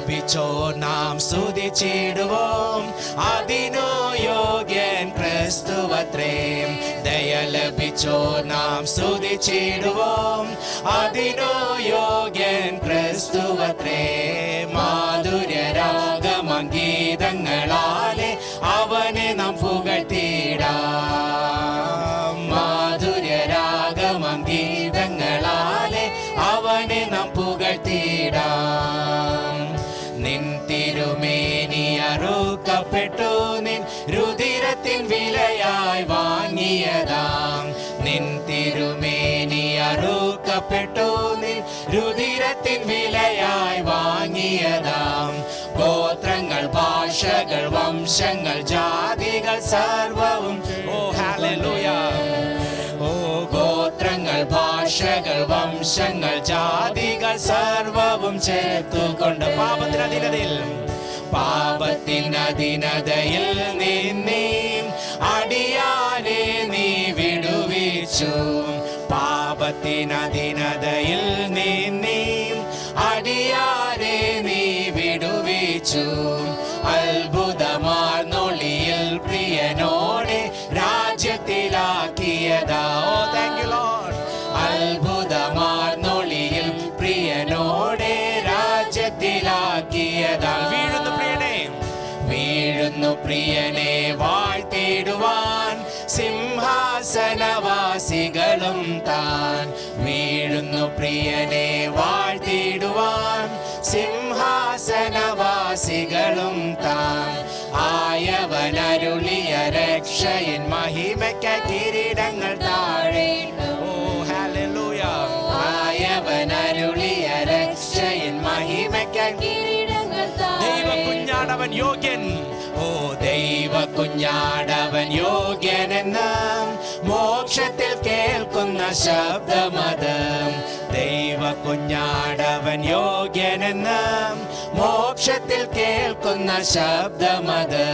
ലഭിച്ചോ നാം സ്തുതിച്ചിടുവോം. അതിനു യോഗ്യൻ ക്രിസ്തുവത്രേം ദയ ലഭിച്ചോ നാം സ്തുതിച്ചിടുവോം. അതിനു യോഗ്യൻ ക്രിസ്തുവത്രേ മാധുര്യരാഗമംഗീതങ്ങളാലെ അവനെ നാം പുകഴ്ത്തിടാം വാങ്ങിയതാം നിൻ തിരുമേനി അറുക്കപ്പെട്ടു. നിൻ രുതിരത്തിൻ വിലയായി വാങ്ങിയതാം. ഗോത്രങ്ങൾ ഭാഷകൾ വംശങ്ങൾ ജാതികൾ സർവവും ഓ ഹാലലൂയ ഓ ഗോത്രങ്ങൾ ഭാഷകൾ വംശങ്ങൾ ജാതികൾ സർവവും ചേർത്തുകൊണ്ട് പാപത്തിനധീനതയിൽ പാപത്തിനധീനതയിൽ നിന്നീ വിടുവിച്ചു പാപത്തിനധീനതയിൽ നിന്നീ അടിയാരെ നീ വിടുവിച്ചു. സിംഹാസനവാസികളും താൻ വീഴുന്നു പ്രിയനെ വാഴ്ത്തിടുവാൻ സിംഹാസനവാസികളും താൻ ആയവനരുളിയ രക്ഷയൻ മഹിമയ്ക്ക കിരീടങ്ങൾ താഴെ ആയവനരുളിയ രക്ഷയൻ മഹിമയ്ക്ക കിരീടങ്ങൾ ദൈവ കുഞ്ഞാടവൻ യോഗ്യൻ. ഓ ദൈവ കുഞ്ഞാടവൻ യോഗ്യനെന്ന് മോക്ഷത്തിൽ കേൾക്കുന്ന ശബ്ദമത്. ദൈവ കുഞ്ഞാടവൻ യോഗ്യനെന്ന് മോക്ഷത്തിൽ കേൾക്കുന്ന ശബ്ദമത്.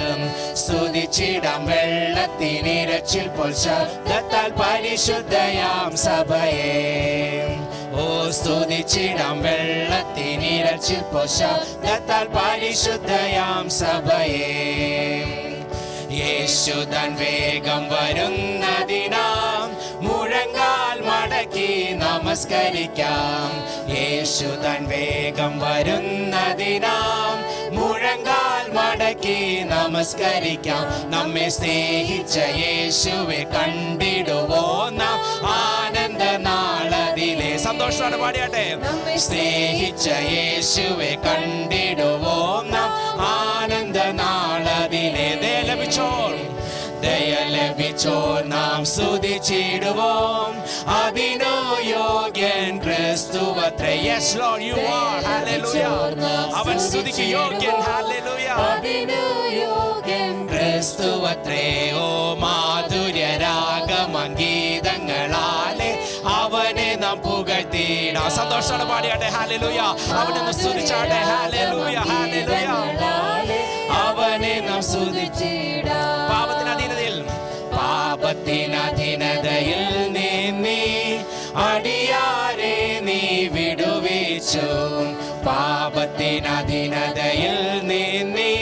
സ്തുതിച്ചിടാം വെള്ളത്തിനിരച്ചിൽ പോൽ ശബ്ദത്താൽ പരിശുദ്ധയാം സഭയെ. ഓ സ്തുതിച്ചിടാം വെള്ളത്തിനിരച്ചിൽ പോൽ ശബ്ദത്താൽ പരിശുദ്ധയാം സഭയെ. യേശുദൻ വേഗം വരുന്നതിനാ നമസ്കരിക്കാം. യേശു തൻ വേഗം വരുന്നതിനാം മുഴങ്കാൽ മടക്കി നമസ്കരിക്കാം. നമ്മെ സ്നേഹിച്ച യേശുവെ കണ്ടിടുവോ നാം? ആനന്ദ നാളതിലെ സന്തോഷമാണ് പാടിയാട്ടെ. സ്നേഹിച്ച യേശുവെ കണ്ടിടുവോ നാം? ആനന്ദ ലഭിച്ചോ നാം സ്തുതിച്ചിടുവോം അതിനോ യോഗ്യൻ ക്രിസ്തുവത്രേ yes lord you are hallelujah അവൻ സ്തുതിക്ക് യോഗ്യൻ. ഹല്ലേലൂയ അതിനോ യോഗ്യൻ ക്രിസ്തുവത്രേ ഓ മാധുര്യ രാഗമംഗീതങ്ങളാലെ അവനെ നാം പുകഴ്ത്തിയിടാം. സന്തോഷത്തോടെ പാടിയാട്ടെ. ഹാലലൂയ അവനെ നാം സ്തുതിച്ചാട്ടെ. ഹാലലൂയ ഹാലലൂയ അവനെ നാം സ്തുതിച്ച് സ്തുതിച്ചിടാം. പാപത്തിനധീനതയിൽ നീ അടിയാരെ നീ വിടുവിച്ചു. പാപത്തിനധീനതയിൽ നീ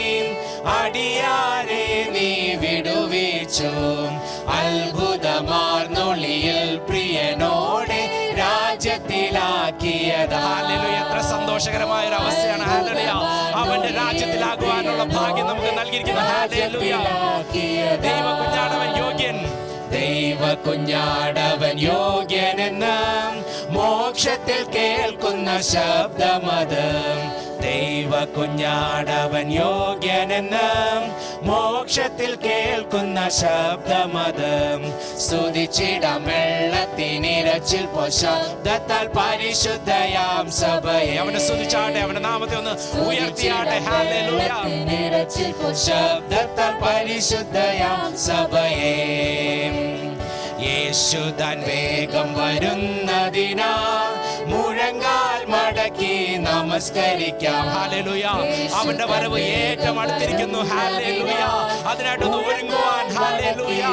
അടിയാരെ നീ വിടുവിച്ചു. അത്ഭുതമാർന്നൊളിയിൽ പ്രിയനോടെ രാജ്യത്തിലാക്കിയത്. ഹാലലുയ എത്ര സന്തോഷകരമായ ഒരു അവസ്ഥയാണ്. അവന്റെ രാജ്യത്തിലാകുവാനുള്ള ഭാഗ്യം നമുക്ക് നൽകിയിരിക്കുന്നു. ദൈവ കുഞ്ഞാണവൻ യോഗ്യൻ ദൈവ കുഞ്ഞാടവൻ യോഗ്യനെന്ന് മോക്ഷത്തിൽ കേൾക്കുന്ന ശബ്ദമത്. ദൈവ കുഞ്ഞാടവൻ യോഗ്യനെന്ന് മോക്ഷത്തിൽ കേൾക്കുന്ന ശബ്ദമത്. സ്തുതിച്ചിടാം വെള്ളത്തിനിരച്ചിൽ ശബ്ദത്താൽ പരിശുദ്ധയാം സഭയെ. അവനെ സ്തുതിച്ചാട്ടെ അവന്റെ നാമത്തെ ഒന്ന് ഉയർത്തിയാട്ടെ. ശബ്ദത്താൽ പരിശുദ്ധയാം സഭയെ. യേശുദാൻ വേഗം വരുന്നതിനാ മുഴങ്കാൽ മടക്കി നമസ്കരിക്കാം. ഹാലലുയ അവന്റെ വരവ് ഏറ്റവും അടുത്തിരിക്കുന്നു. ഹാലലുയ അതിനായിട്ടൊന്ന് ഒരുങ്ങുവാൻ ഹാലലുയ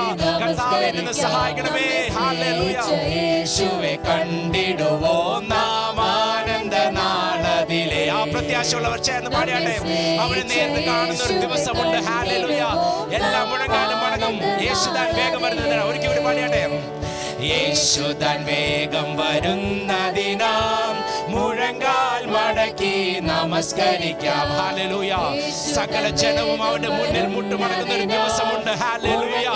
കർത്താവെ നിന്ന് സഹായിക്കണമേ. ഹാലലുയ യേശുവെ കണ്ടിടുവോ നാം ആനന്ദ നാളതിലെ ആ പ്രത്യാശയുള്ളവർ ചേർന്ന് പാടിയാട്ടെ. അവനെ നേരിട്ട് കാണുന്ന ഒരു ദിവസമുണ്ട്. ഹാലലുയ എല്ലാ മുഴങ്ങാനും മടങ്ങും യേശുദാൻ വേഗം വരുന്നതിനാ. ഒരിക്കൽ പാടിയാട്ടെ? യേശുദാൻ വേഗം വരുന്നതിനാം മുഴങ്കാൽ മടക്കി നമസ്കരിക്കാം. ഹാലലൂയ സകല ജനവും അവന്റെ മുന്നിൽ മുട്ടുമടക്കുന്ന ഒരു ദിവസമുണ്ട്. ഹാലലൂയ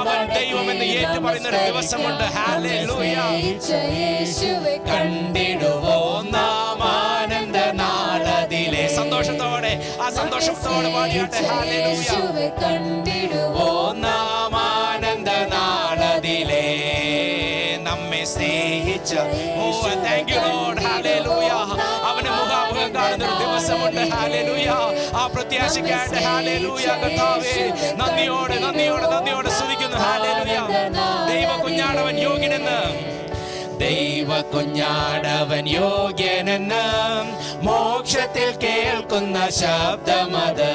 അവൻ ദൈവമെന്ന് ഏറ്റു പറയുന്ന ഒരു ദിവസമുണ്ട്. ഹാലലൂയ കണ്ടിടുവോ നാം ആനന്ദ സന്തോഷത്തോടെ ആ സന്തോഷത്തോടെ പാടിയാട്ടെ. ഹാലലൂയ കണ്ടിടുവോ നാം നമ്മെ സ്നേഹിച്ച. Oh thank you lord hallelujah അവനെ മുഖാമുഖം കാണുന്ന ഒരു ദിവസമുണ്ട്. ഹാലലൂയ ആ പ്രത്യാശയ്ക്കായിട്ട്. ഹാലലൂയ കർത്താവേ. നന്ദിയോടെ നന്ദിയോടെ നന്ദിയോടെ സ്തുതിക്കുന്നു. ഹാലലൂയ ദൈവ കുഞ്ഞാടവൻ യോഗ്യനെന്ന്. ദൈവ കുഞ്ഞാടവൻ യോഗ്യനെന്ന്. മോക്ഷത്തിൽ കേൾക്കുന്ന ശബ്ദമത്.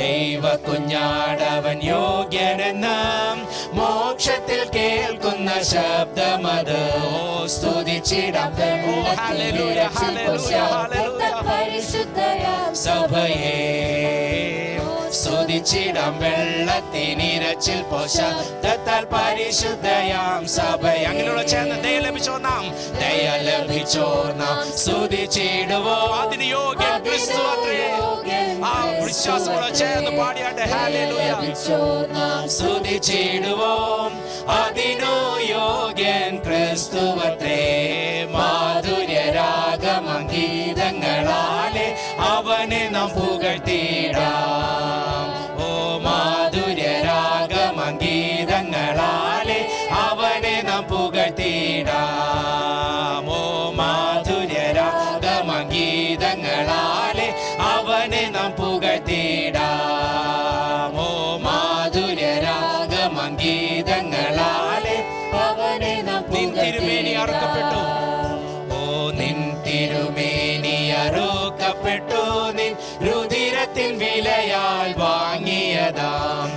ദൈവ കുഞ്ഞാടവൻ യോഗ്യനെന്ന്. മോക്ഷത്തിൽ കേൾക്കുന്ന ശബ്ദമത്. ഓ സ്തുതിച്ചിടാം പരിശുദ്ധയാം സഭയെ. സ്തുതിച്ചിടാം വെള്ളത്തിനിരച്ചിൽ പോശബ്ദത്താൽ പരിശുദ്ധയാം സഭയ. അങ്ങനെയുള്ള ചേർന്ന് ദയ ലഭിച്ചോ നാം? ദയ ലഭിച്ചോ നാം? സ്തുതിച്ചിടുവോ? അതിന് യോഗ്യൻ ക്രിസ്തു ആ വിശ്വാസമുള്ള ചേർന്ന് പാടിയാട്ടെ. സ്തുതിച്ചിടുവോ? അതിനു യോഗ്യൻ ക്രിസ്തുവത്രേ മാധുര്യ രാഗമംഗീതങ്ങളാലെ അവനെ നാം പുകഴ്ത്തിടാം. വിലയാൽ വാങ്ങിയതാം.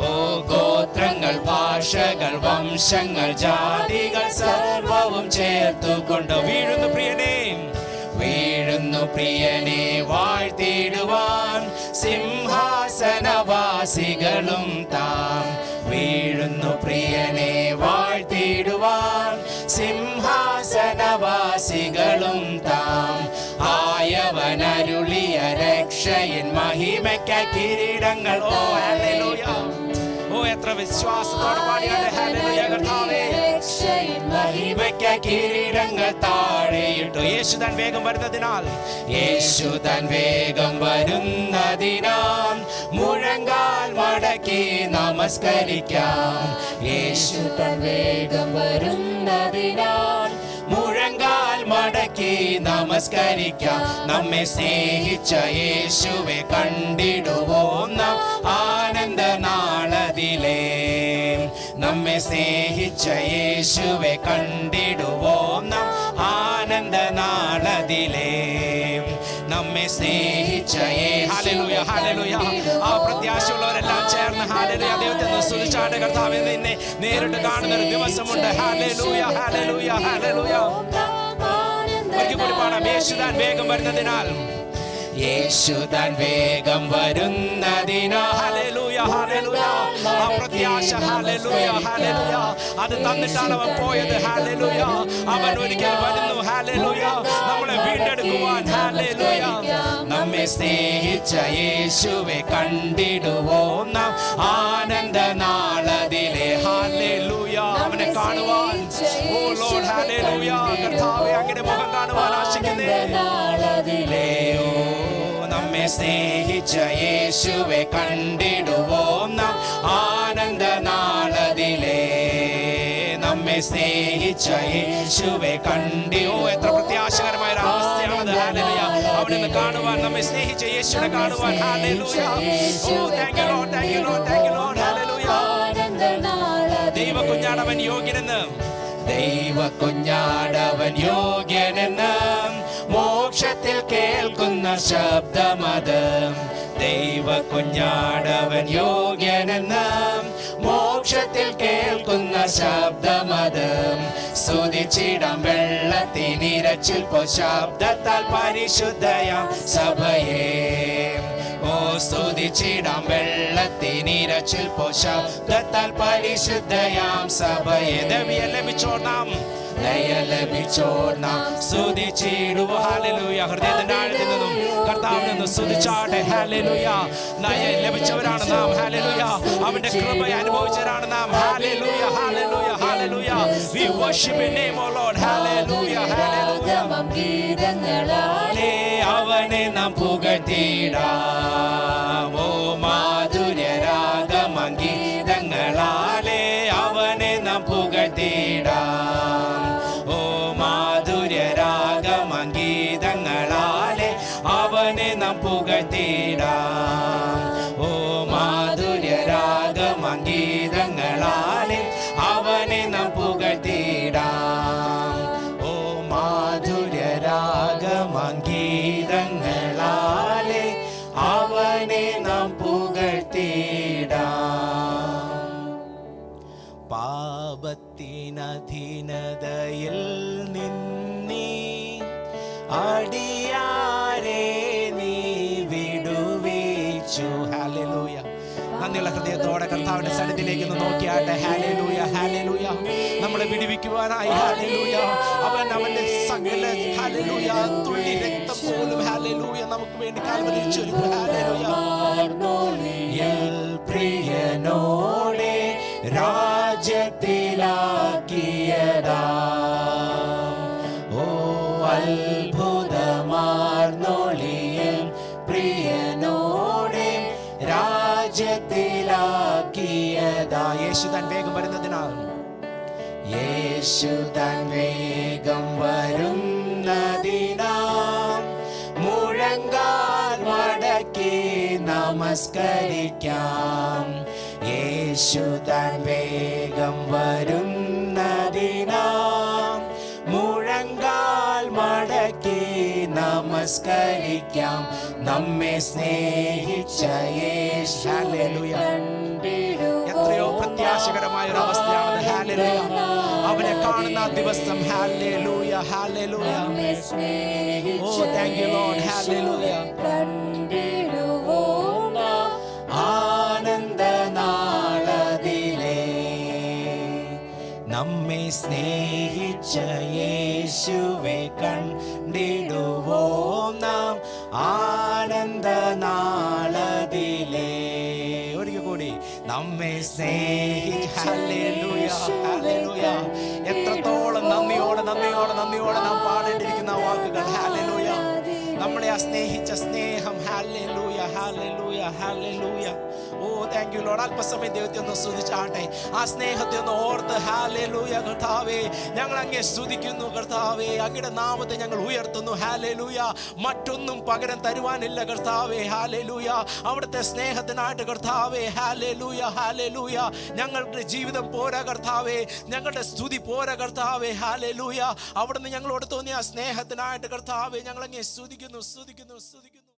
ഓ ഗോത്രങ്ങൾ ഭാഷകൾ വംശങ്ങൾ ജാതികൾ സർവവും ചേർത്തുകൊണ്ട് വീഴുന്നു പ്രിയനേ. വീഴുന്നു പ്രിയനെ വാഴ്ത്തിടുവാൻ സിംഹാസനവാസികളും താം വീഴുന്നു പ്രിയനെ വാഴ്ത്തിയിടുവാൻ. സിംഹാസനവാസികളും താം ആയവനരുളിയ രക്ഷയൻ മഹിമയ്ക്ക കിരീടങ്ങൾ. ഓ ഓ എത്ര വിശ്വാസത്തോടെ പാടിയാണ് ഹല്ലേലൂയ കർത്താവേ. മഹിമയ്ക്ക കിരീടങ്ങൾ താഴെയിട്ടു. യേശുദാൻ വേഗം വരുന്നതിനാൽ. യേശുദാൻ വേഗം വരുന്നതിനാൽ മുഴങ്കാൽ മടക്കി നമസ്കരിക്കാം. യേശു തൻ വേഗം വരുന്നതിനാൽ മുഴങ്കാൽ മടക്കി നമസ്കരിക്കാം. നമ്മെ സ്നേഹിച്ച യേശുവെ കണ്ടിടുവോ നാം. ആനന്ദനാ നമ്മെ സ്നേഹിച്ച യേശുവെ കണ്ടിടുവോം നാം ആനന്ദ നാളതിലേ. നമ്മെ സ്നേഹിച്ച ഹാലലുയ ഹാലലുയ ആ പ്രത്യാശയുള്ളവരെല്ലാം ചേർന്ന് ഹാലലുയ ദൈവത്തെ സ്തുതിച്ചാട് നിന്നെ നേരിട്ട് കാണുന്ന ഒരു ദിവസമുണ്ട്. ഹാലലുയ ഹാലലുയ ഹാലലുയ ഒരിക്കൽ കൂടി പാടാം. യേശുദാൻ വേഗം വരുന്നതിനാൽ. യേശുദാൻ വേഗം വരുന്നതിനോ പ്രത്യാശ അത് തന്നിട്ടാണ് അവൻ പോയത്. ഹല്ലേലൂയ. അവൻ ഒരിക്കൽ വരുന്നു. നമ്മളെ വീണ്ടെടുക്കുവാൻ. ഹല്ലേലൂയ. നമ്മെ സ്നേഹിച്ച യേശുവെ കണ്ടിടുവോ നാം ആനന്ദ നാളതിലെ. അവനെ കാണുവാൻ. Oh hallelujah. കർത്താവേ അങ്ങനെ മുഖം കാണുവാൻ സ്നേഹിച്ച യേശുവെ കണ്ടിടുവോം നാം. ആനന്ദ നാളതിലേ നമ്മെ സ്നേഹിച്ച യേശുവെ കണ്ടിയോ എത്ര പ്രത്യാശകരമായ ഒരു അവസ്ഥയാണത്. ഹാലലുയ അവിടെ കാണുവാൻ നമ്മെ സ്നേഹിച്ച യേശുവിനെ കാണുവാൻ. ദൈവ കുഞ്ഞാടവൻ യോഗ്യനെന്ന്. ദൈവ കുഞ്ഞാടവൻ യോഗ്യനെന്ന്. മോക്ഷത്തിൽ കേൾക്കുന്ന ശബ്ദമത്. ദൈവ കുഞ്ഞാടവൻ യോഗ്യനെന്ന് മോക്ഷത്തിൽ കേൾക്കുന്ന ശബ്ദമത്. സ്തുതിച്ചിടം വെള്ളത്തിനിരച്ചിൽ പോ ശബ്ദത്താൽ പരിശുദ്ധയാം സഭയെ. ഓ സ്തുതിച്ചിടാം വെള്ളത്തിനിരച്ചിൽ പോ ശബ്ദത്താൽ പരിശുദ്ധയാം സഭയെ. ലഭിച്ചോണം ദയ ഹാലലൂയ ഹാലലൂയ ലഭിച്ചവരാണ് നാം. ഹാലലൂയ അവന്റെ കൃപ അനുഭവിച്ചവരാണ് നാം. Hallelujah hallelujah hallelujah your name oh lord. hallelujah hallelujah രാഗമം ഗീതങ്ങളാൽ േ അവനെ നാം പുകഴ്ത്തിടാം നന്ദിയുള്ള ഹൃദയത്തോടെ കർത്താവിന്റെ സ്ഥലത്തിലേക്ക് ഒന്ന് നോക്കിയാട്ടെ. ഹാലേ ലൂയ നമ്മളെ വിടിവിക്കുവാനായി. ഹാലേ ലൂയ അവൻ അവന്റെ സകല ഹാലേ ലൂയ തുള്ളി രക്തം പോലും ഹാലേ ലൂയ നമുക്ക് വേണ്ടി കാൽവരിച്ചു ഹാലേ ഹാലലൂയ രാജ്യത്തിലാക്കിയതാ. യേശു താൻ വേഗം വരുന്നതിനാൽ. യേശു താൻ വേഗം വരുന്നതിനാൽ മുഴങ്ങാൻ മടക്കി നമസ്കരിക്കാം. യേശു താൻ വേഗം വരുന്നതിനാൽ നമസ്കരിക്കാം. നമ്മെ സ്നേഹിച്ച. എത്രയോ പ്രത്യാശകരമായ ഒരു അവസ്ഥയാണ് അവനെ കാണുന്ന ദിവസം. Hallelujah hallelujah oh thank you lord hallelujah നമ്മെ സ്നേഹിച്ച യേശുവെ കണ്ടിടുവോ നാം ആനന്ദ നാളതിലേ. ഒരിക്കൽ കൂടി നമ്മെ സ്നേഹിച്ച എത്രത്തോളം നന്ദിയോടെ നന്ദിയോടെ നന്ദിയോടെ നാം പാടേണ്ടിയിരിക്കുന്ന വാക്കുകൾ. ഹാലലൂയ നമ്മളെ ആ സ്നേഹിച്ച സ്നേഹം. Hallelujah hallelujah hallelujah oh thank you lord അല്പസമയം ദൈവത്തെ ഒന്ന് സ്തുതിച്ചാട്ടെ ആ സ്നേഹത്തെ ഒന്ന് ഓർത്ത്. ഹാലേ ലൂയ കർത്താവേ. ഞങ്ങൾ അങ്ങേ സ്തുതിക്കുന്നു കർത്താവേ. അങ്ങയുടെ നാമത്തെ ഞങ്ങൾ ഉയർത്തുന്നു. ഹാലേ ലൂയ മറ്റൊന്നും പകരം തരുവാനില്ല കർത്താവേ. ഹാലേ ലൂയ അവിടുത്തെ സ്നേഹത്തിനായിട്ട് കർത്താവേ. ഹാലേ ലൂയ ഹാലേ ലൂയ ഞങ്ങളുടെ ജീവിതം പോരാ കർത്താവേ. ഞങ്ങളുടെ സ്തുതി പോരാ കർത്താവേ. ഹാലേ ലൂയ അവിടുന്ന് ഞങ്ങളോട് തോന്നിയ സ്നേഹത്തിനായിട്ട് കർത്താവേ ഞങ്ങൾ അങ്ങേ സ്തുതിക്കുന്നു സ്തുതിക്കുന്നു സ്തുതിക്കുന്നു.